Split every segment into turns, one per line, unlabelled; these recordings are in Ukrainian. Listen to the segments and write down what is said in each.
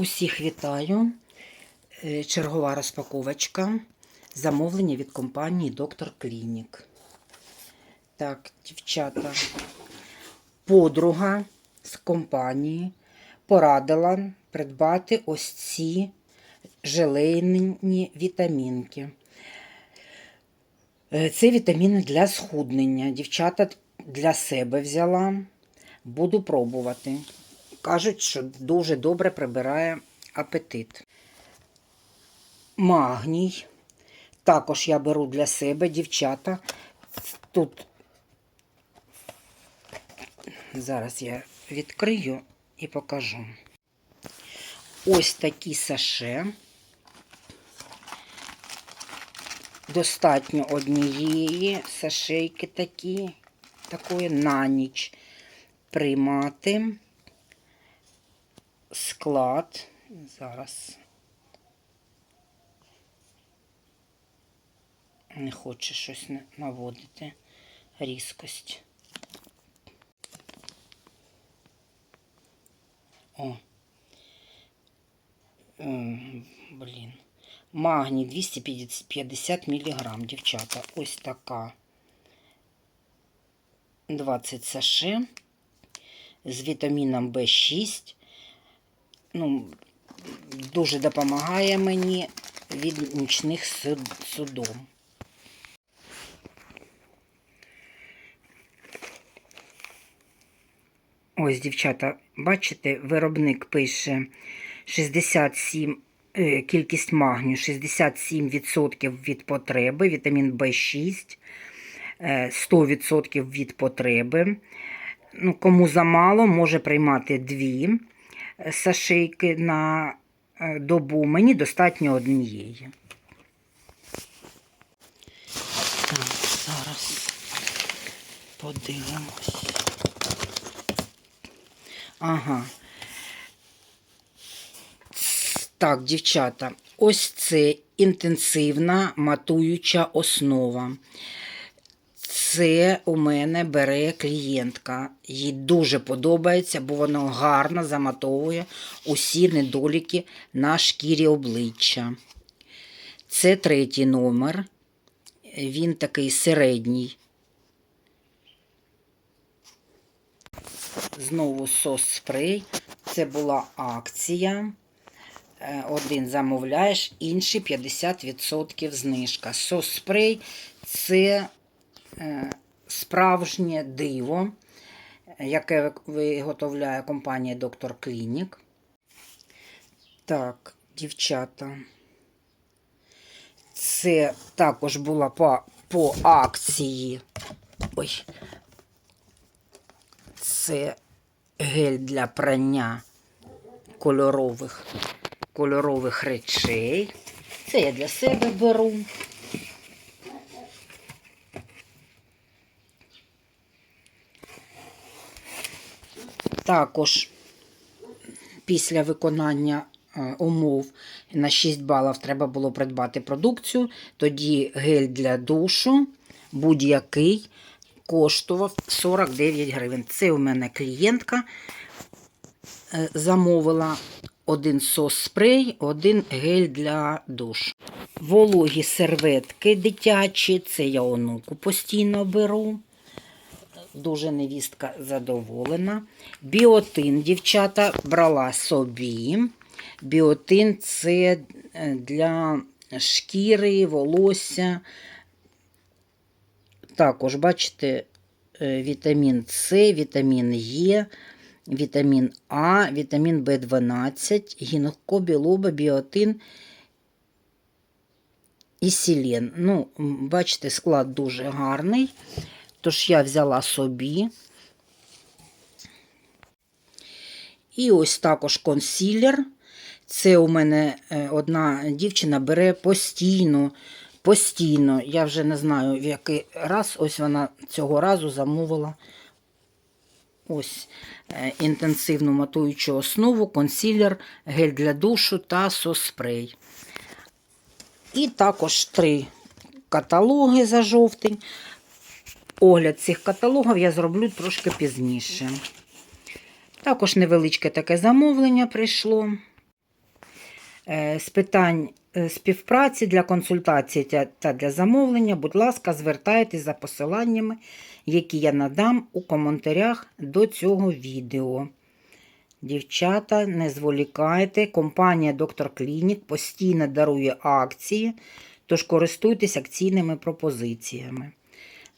Усіх вітаю. Е, Чергова розпаковочка. Замовлення від компанії Доктор Клінік. Так, дівчата. Подруга з компанії порадила придбати ось ці желейні вітамінки. Е, Це вітаміни для схуднення. Дівчата для себе взяла. Буду пробувати. Кажуть, що дуже добре прибирає апетит. Магній. Також я беру для себе, дівчата. Тут зараз я відкрию і покажу. Ось такі саше. Достатньо однієї сашейки такі, такої на ніч приймати склад. Зараз не хоче щось наводити різкость. О. Блін. Магній 250 мг, дівчата. Ось така 20 саше з вітаміном В6. Ну, дуже допомагає мені від нічних суд- судом. Ось, дівчата, бачите, виробник пише 67, е, кількість магнію 67% від потреби, вітамін В6, е, 100% від потреби. Ну, кому замало, може приймати дві е, сашейки на е, добу. Мені достатньо однієї. Так, зараз подивимось. Ага. Так, дівчата, ось це інтенсивна матуюча основа. Це у мене бере клієнтка. Їй дуже подобається, бо воно гарно заматовує усі недоліки на шкірі обличчя. Це третій номер. Він такий середній. Знову сос спрей. Це була акція. Е, Один замовляєш, інший 50% знижка. Сос спрей це справжнє диво, яке виготовляє компанія Доктор Клінік. Так, дівчата. Це також була по, по акції. Ой. Це гель для прання кольорових, кольорових речей. Це я для себе беру. Також після виконання е, умов на 6 балів треба було придбати продукцію. Тоді гель для душу будь-який коштував 49 гривень. Це у мене клієнтка е, замовила один сос спрей, один гель для душ. Вологі серветки дитячі, це я онуку постійно беру. Дуже невістка задоволена. Біотин, дівчата, брала собі. Біотин це е, для шкіри, волосся. Також, бачите, е, вітамін С, вітамін Е, вітамін А, вітамін В12, гінко, білоба, біотин і селен. Ну, бачите, склад дуже гарний. Тож я взяла собі. І ось також консілер. Це у мене е, одна дівчина бере постійно. Постійно, я вже не знаю, в який раз, ось вона цього разу замовила ось е, інтенсивну матуючу основу, консілер, гель для душу та сос-спрей. І також три каталоги за жовтень. Огляд цих каталогів я зроблю трошки пізніше. Також невеличке таке замовлення прийшло. е, з питань е, співпраці для консультації та- для замовлення, будь ласка, звертайтеся за посиланнями, які я надам у коментарях до цього відео. Дівчата, не зволікайте. Компанія Доктор Клінік постійно дарує акції, тож користуйтесь акційними пропозиціями.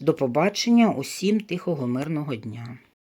До побачення усім тихого мирного дня!